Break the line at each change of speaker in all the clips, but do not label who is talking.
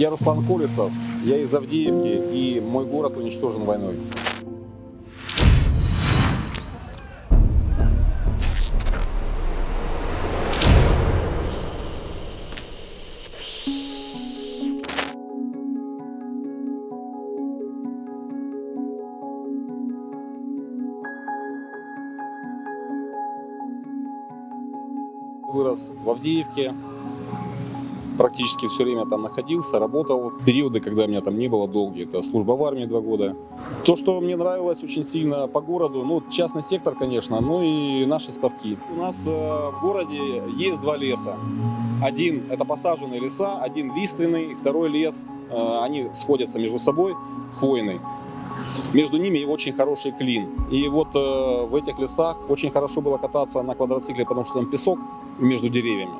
Я Руслан Колесов, я из Авдеевки, и мой город уничтожен войной. Вырос в Авдеевке, практически все время там находился, работал. Периоды, когда меня там не было долгие, это служба в армии два года. То, что мне нравилось очень сильно по городу, ну, частный сектор, конечно, но и наши ставки. У нас э, в городе есть два леса. Один – это посаженные леса, один лиственный, второй лес, э, они сходятся между собой, хвойный. Между ними очень хороший клин. И вот э, в этих лесах очень хорошо было кататься на квадроцикле, потому что там песок между деревьями.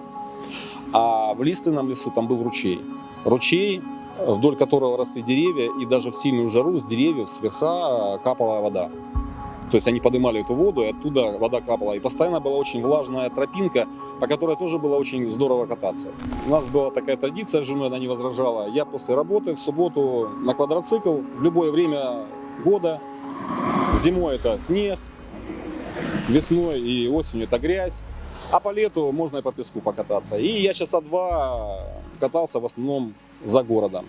А в лиственном лесу там был ручей. Ручей, вдоль которого росли деревья, и даже в сильную жару с деревьев сверха капала вода. То есть они поднимали эту воду, и оттуда вода капала. И постоянно была очень влажная тропинка, по которой тоже было очень здорово кататься. У нас была такая традиция с женой, она не возражала. Я после работы в субботу на квадроцикл в любое время года. Зимой это снег, весной и осенью это грязь. А по лету можно и по песку покататься. И я часа два катался в основном за городом.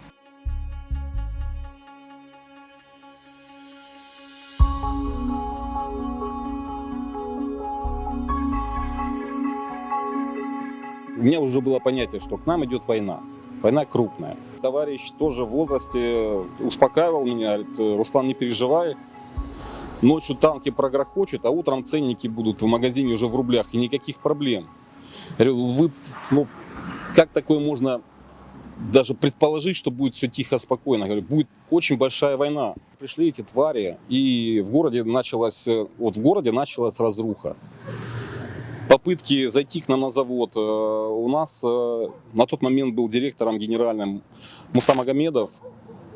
У меня уже было понятие, что к нам идет война. Война крупная. Товарищ тоже в возрасте успокаивал меня, говорит, Руслан, не переживай, Ночью танки прогрохочут, а утром ценники будут в магазине уже в рублях, и никаких проблем. Я говорю, вы, ну, как такое можно даже предположить, что будет все тихо, спокойно. Говорю, будет очень большая война. Пришли эти твари, и в городе началась, вот в городе началась разруха. Попытки зайти к нам на завод. Э, у нас э, на тот момент был директором генеральным Муса Магомедов.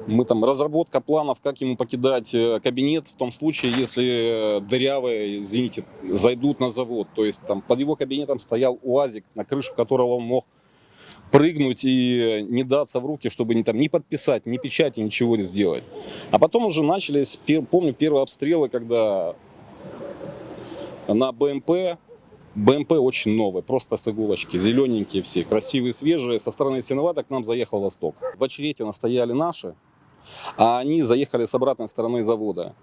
Мы там разработка планов, как ему покидать э, кабинет в том случае, если э, дырявые, извините, зайдут на завод. То есть там под его кабинетом стоял УАЗик, на крышу которого он мог прыгнуть и не даться в руки, чтобы не, там, не подписать, ни печати, ничего не сделать. А потом уже начались, помню, первые обстрелы, когда на БМП, БМП очень новый, просто с иголочки, зелененькие все, красивые, свежие. Со стороны Синовата к нам заехал Восток. В очерете настояли наши, а они заехали с обратной стороны завода.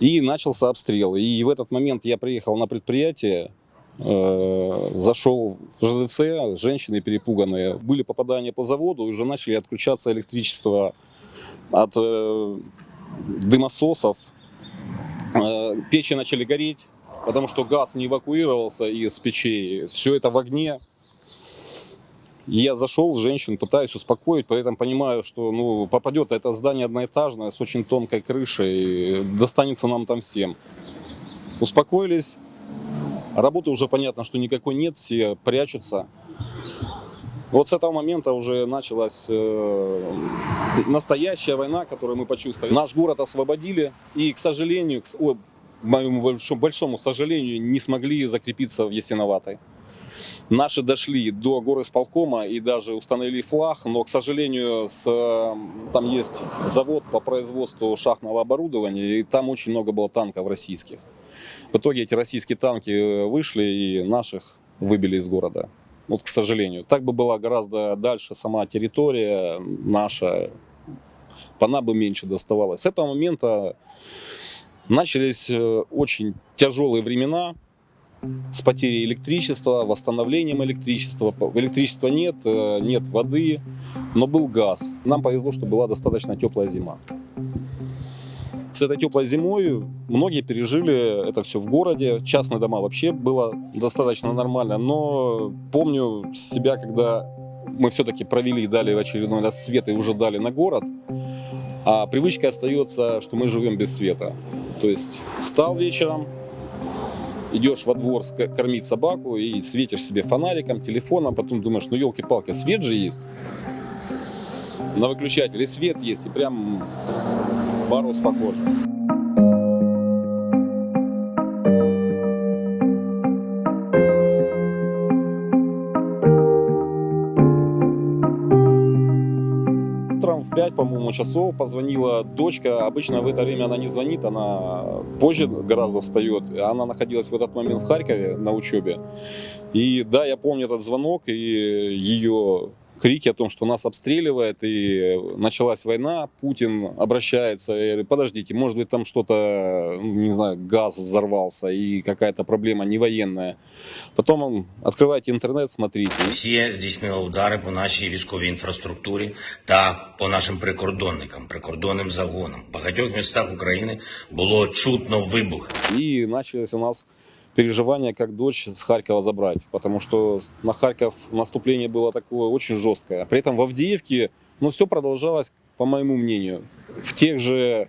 И начался обстрел. И в этот момент я приехал на предприятие, э, зашел в ЖДЦ, женщины перепуганные. Были попадания по заводу, уже начали отключаться электричество от э, дымососов. Э, печи начали гореть, потому что газ не эвакуировался из печей. Все это в огне. Я зашел, женщин пытаюсь успокоить, поэтому понимаю, что ну, попадет это здание одноэтажное с очень тонкой крышей, достанется нам там всем. Успокоились, работы уже понятно, что никакой нет, все прячутся. Вот с этого момента уже началась э, настоящая война, которую мы почувствовали. Наш город освободили и, к сожалению, к, о, моему большому, большому сожалению, не смогли закрепиться в Ясиноватой. Наши дошли до горы сполкома и даже установили флаг, но, к сожалению, с, там есть завод по производству шахтного оборудования, и там очень много было танков российских. В итоге эти российские танки вышли и наших выбили из города. Вот, к сожалению. Так бы была гораздо дальше сама территория наша, она бы меньше доставалась. С этого момента начались э, очень тяжелые времена, с потерей электричества, восстановлением электричества. Электричества нет, э, нет воды, но был газ. Нам повезло, что была достаточно теплая зима. С этой теплой зимой многие пережили это все в городе. Частные дома вообще было достаточно нормально. Но помню себя, когда мы все-таки провели, дали в очередной раз свет и уже дали на город. А привычка остается, что мы живем без света. То есть встал вечером, идешь во двор кормить собаку и светишь себе фонариком, телефоном, потом думаешь, ну елки-палки, свет же есть на выключателе, свет есть, и прям мороз по коже. Утром в 5, по-моему, часов позвонила дочка. Обычно в это время она не звонит, она позже гораздо встает. Она находилась в этот момент в Харькове на учебе. И да, я помню этот звонок и ее крики о том, что нас обстреливает, и началась война, Путин обращается, я говорю, подождите, может быть там что-то, ну, не знаю, газ взорвался и какая-то проблема не военная. Потом он, открывайте интернет, смотрите.
Росія здійснила удари по нашій військовій інфраструктурі та по нашим прикордонникам, прикордонним загонам. В багатьох містах України було чутно вибухи.
И начались у нас переживания, как дочь с Харькова забрать. Потому что на Харьков наступление было такое очень жесткое. При этом в Авдеевке, ну, все продолжалось, по моему мнению, в тех же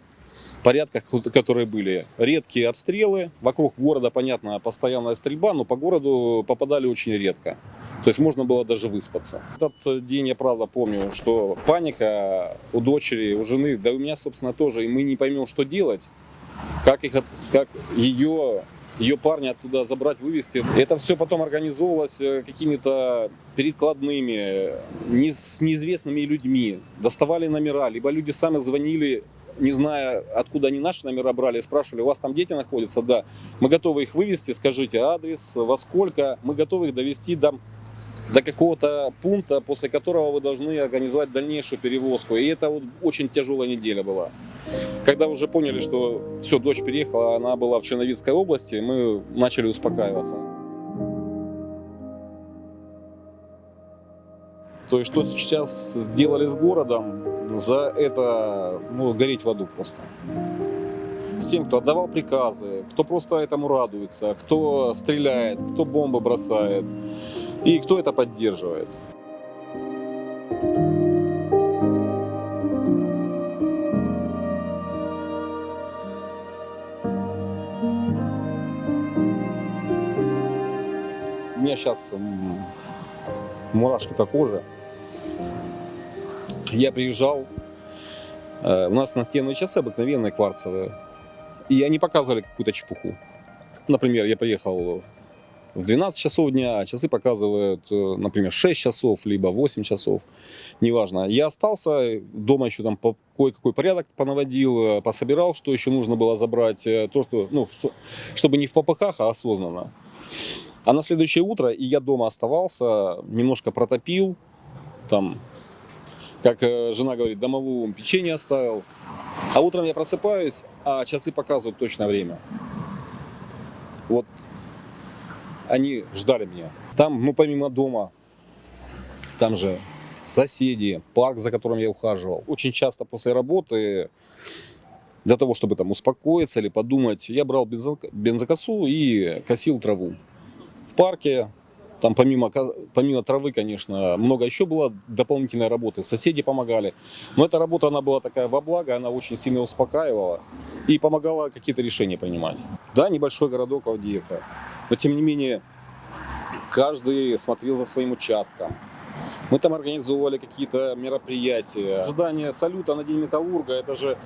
порядках, ко- которые были. Редкие обстрелы, вокруг города, понятно, постоянная стрельба, но по городу попадали очень редко. То есть можно было даже выспаться. Этот день я правда помню, что паника у дочери, у жены, да у меня, собственно, тоже, и мы не поймем, что делать как, их, как ее, ее парня оттуда забрать, вывести. Это все потом организовывалось э, какими-то перекладными, не, с неизвестными людьми. Доставали номера, либо люди сами звонили, не зная, откуда они наши номера брали, спрашивали, у вас там дети находятся? Да. Мы готовы их вывести, скажите адрес, во сколько. Мы готовы их довести до, до какого-то пункта, после которого вы должны организовать дальнейшую перевозку. И это вот очень тяжелая неделя была. Когда уже поняли, что все, дочь переехала, она была в Черновицкой области, мы начали успокаиваться. То есть, что сейчас сделали с городом, за это ну, гореть в аду просто. Всем, кто отдавал приказы, кто просто этому радуется, кто стреляет, кто бомбы бросает и кто это поддерживает. У меня сейчас мурашки по коже. Я приезжал, э, у нас настенные часы обыкновенные кварцевые, и они показывали какую-то чепуху. Например, я приехал в 12 часов дня, а часы показывают, э, например, 6 часов, либо 8 часов, неважно. Я остался, дома еще там кое-какой порядок понаводил, э, пособирал, что еще нужно было забрать, э, то, что, ну, что- чтобы не в попыхах, а осознанно. А на следующее утро и я дома оставался, немножко протопил, там, как жена говорит, домовую печенье оставил. А утром я просыпаюсь, а часы показывают точное время. Вот они ждали меня. Там, ну, помимо дома, там же соседи, парк, за которым я ухаживал. Очень часто после работы, для того, чтобы там успокоиться или подумать, я брал бензо- бензокосу и косил траву. В парке, там помимо, помимо травы, конечно, много еще было дополнительной работы. Соседи помогали. Но эта работа, она была такая во благо, она очень сильно успокаивала и помогала какие-то решения принимать. Да, небольшой городок Авдеевка, но тем не менее каждый смотрел за своим участком. Мы там организовывали какие-то мероприятия. Ожидание салюта на День Металлурга – это же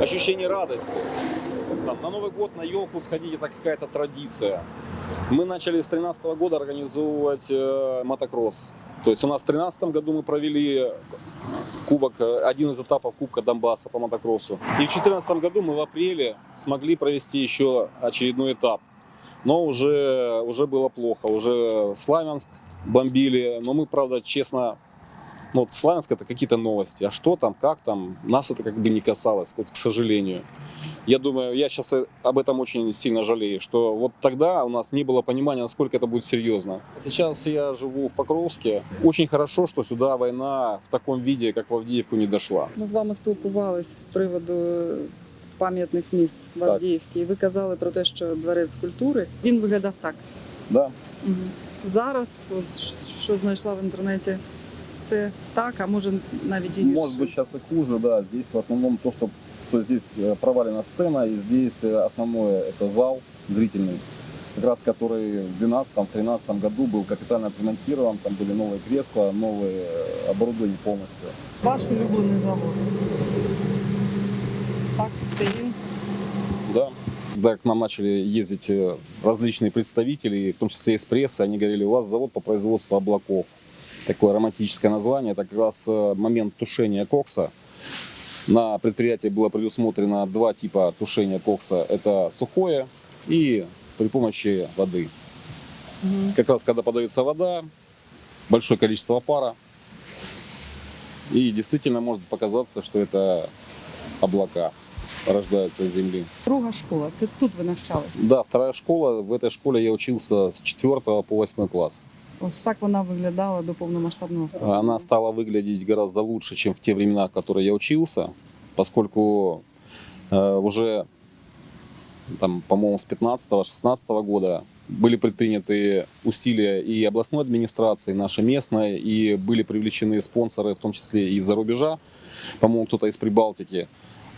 ощущение радости. Там, на Новый год на елку сходить – это какая-то традиция. Мы начали с 2013 года организовывать э, мотокросс. То есть у нас в 2013 году мы провели кубок, э, один из этапов Кубка Донбасса по мотокроссу. И в 2014 году мы в апреле смогли провести еще очередной этап. Но уже, уже было плохо, уже Славянск бомбили. Но мы, правда, честно, ну, вот Славянск это какие-то новости. А что там, как там, нас это как бы не касалось, вот, к сожалению Я думаю, я сейчас об этом очень сильно жалею, что вот тогда у нас не было понимания, насколько это будет серьезно. Сейчас я живу в Покровске. Очень хорошо, что сюда война в таком виде, как в Авдеевку, не дошла.
Ми з вами спілкувалися з приводу пам'ятних міст в
Так.
Авдіївці. І ви казали про те, що дворець культури він виглядав так.
Да.
Зараз, от, ш- що знайшла в інтернеті, це так, а може навіть і гірше.
Может быть сейчас и хуже, да. Здесь в основном то, что то здесь э, провалена сцена, и здесь э, основное это зал зрительный, как раз который в 2012-2013 году был капитально отремонтирован, там были новые кресла, новые э, оборудование полностью.
Ваш улюблений завод. Так, це він.
Да. Да, к нам начали ездить э, различные представители, в том числе из прессы, они говорили, у вас завод по производству облаков. такое романтическое название. Это как раз э, момент тушения кокса. На предприятии было предусмотрено два типа тушения кокса. Это сухое и при помощи воды.
Мгм.
Как раз когда подается вода, большое количество пара, и действительно может показаться, что это облака рождаются из земли.
Друга школа. Це тут ви навчались.
Да, вторая школа. В этой школе я учился с 4 по 8 класс.
Ось так вона виглядала до повномасштабного вторгнення.
Она стала выглядеть гораздо лучше, чем в те времена, в которые я учился, поскольку э, уже, там, по-моему, с 15-16 года были предприняты усилия и областной администрации, и нашей местной, и были привлечены спонсоры, в том числе и из-за рубежа, по-моему, кто-то из Прибалтики.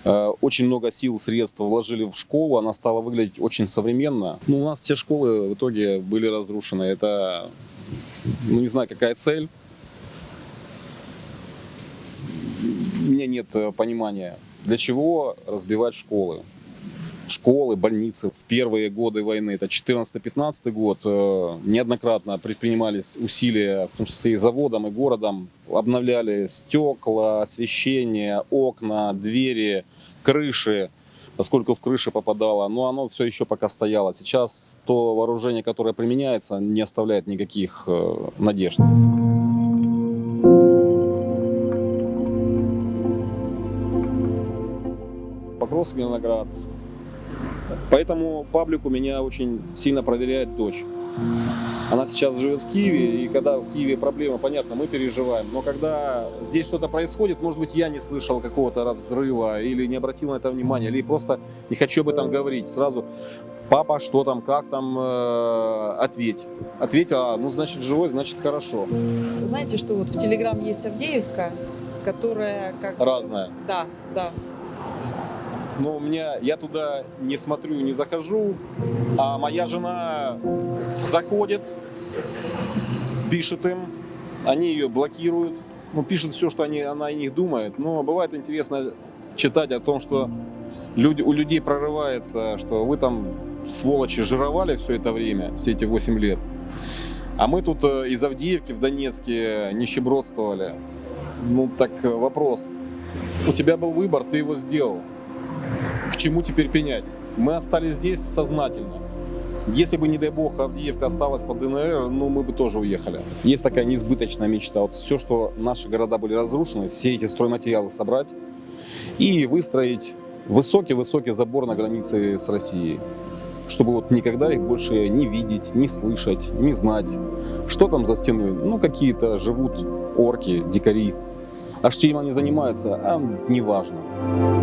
Э, Очень много сил, средств вложили в школу, она стала выглядеть очень современно. Ну, у нас все школы в итоге были разрушены. Это, ну, не знаю, какая цель, у меня нет э, понимания, для чего разбивать школы. Школы, больницы в первые годы войны, это 14-15 год, э, неоднократно предпринимались усилия, в том числе и заводом, и городом, обновляли стекла, освещение, окна, двери, крыши, поскольку в крыши попадало, но оно все еще пока стояло. Сейчас то вооружение, которое применяется, не оставляет никаких э, надежд. Покров Виноград. Поэтому паблик у меня очень сильно проверяет дочь. Она сейчас живет в Киеве, и когда в Киеве проблема, понятно, мы переживаем. Но когда здесь что-то происходит, может быть, я не слышал какого-то взрыва или не обратил на это внимания, или просто не хочу об этом говорить. Сразу, папа, что там, как там, э, ответь. Ответь, а, ну, значит, живой, значит, хорошо.
Знаете, что вот в Телеграм есть Авдеевка, которая как...
Разное.
Да, да.
Но у меня, я туда не смотрю, не захожу, а моя жена заходит, пишет им, они ее блокируют, ну, пишет все, что они, она о них думает. Но бывает интересно читать о том, что люди, у людей прорывается, что вы там, сволочи, жировали все это время, все эти 8 лет. А мы тут э, из Авдеевки в Донецке нищебродствовали. Ну, так э, вопрос. У тебя был выбор, ты его сделал к чему теперь пенять? Мы остались здесь сознательно. Если бы, не дай бог, Авдеевка осталась под ДНР, ну, мы бы тоже уехали. Есть такая неизбыточная мечта. Вот все, что наши города были разрушены, все эти стройматериалы собрать и выстроить высокий-высокий забор на границе с Россией. Чтобы вот никогда их больше не видеть, не слышать, не знать. Что там за стеной? Ну, какие-то живут орки, дикари. А что чем они занимаются? А неважно.